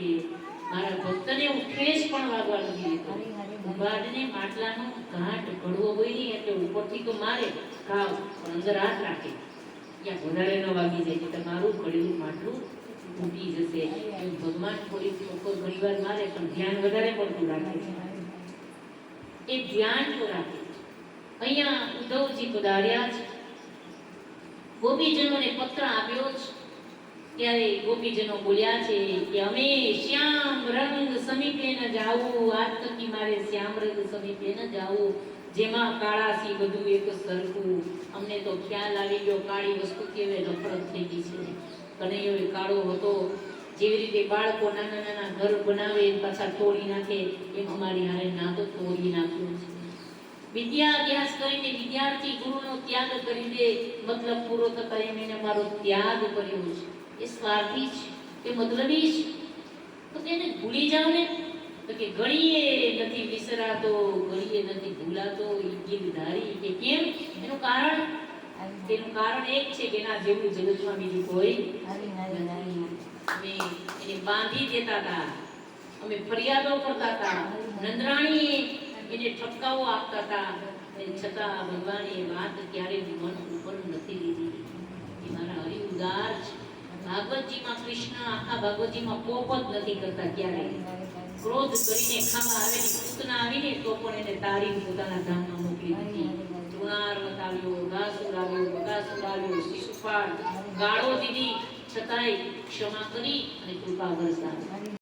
કે મારા ભક્તને હું ઠેસ પણ વાગવા નથી દીધો ઉભાડને માટલાનો ઘાટ ઘડવો હોય નહીં એટલે ઉપરથી તો મારે ખાવ પણ અંદર હાથ રાખે. ત્યાં વધારે ન વાગી જાય કે તમારું ઘડેલું માટલું તૂટી જશે. ભગવાન થોડી ચોખ્ખો ઘણી વાર મારે પણ ધ્યાન વધારે પડતું રાખે છે. એ ધ્યાન તો રાખે. અહીંયા ઉદ્ધવજી પધાર્યા છે. ગોપીજનોને પત્ર આપ્યો છે ત્યારે ગોપીજનો બોલ્યા છે કે અમે શ્યામ રંગ સમીપે ન જાવું આજ તકી મારે શ્યામ રંગ સમીપે ન જાવું જેમાં કાળાસી બધું એક સરખું. અમને તો ખ્યાલ આવી ગયો, કાળી વસ્તુ કેવે નફરત થઈ ગઈ છે. કનૈયો કાળો હતો, જેવી રીતે બાળકો નાના નાના ઘર બનાવે, પાછા તોડી નાખે, એમ અમારી હારે ના તો તોડી નાખ્યું છે. વિદ્યા અભ્યાસ કરીને વિદ્યાર્થી ગુરુનો ત્યાગ કરી દે મતલબ પૂરો થતા એમ એને મારો ત્યાગ કર્યો છે. એ સ્વાર્થી છે એ મતલબી છે તો તેને ભૂલી જાવ ને. તો કે ઘડીએ નથી વિસરાતો ગણીએ નથી ભૂલાતો ઈ ગીરધારી કે કેમ? એનું કારણ? તેનું કારણ એક છે કે એના જેવું જગતમાં બીજું કોઈ નથી. અમે એને બાંધી દેતા હતા. અમે ફરિયાદો કરતા હતા. નંદરાણી એને ઠપકાઓ આપતા હતા. છતાં ભગવાને એ વાત ક્યારે મન ઉપર નથી લીધી. એ મારા હરિ ઉદાર ભાગવતજીમાં કૃષ્ણ, આખા ભાગવતજીમાં કોપ જ નથી કરતા ક્યારેય. ક્રોધ કરીને ખાવા આવેલી સૂચના આવીને તો પણ એને તારી પોતાના ધામમાં મોકલી દીધી. તૃણાર્વત આવ્યો ઘાસુર આવ્યો બગાસુર આવ્યો શિશુપાળ, ગાળો દીધી. છતાંય ક્ષમા કરી અને કૃપા વરસાવી.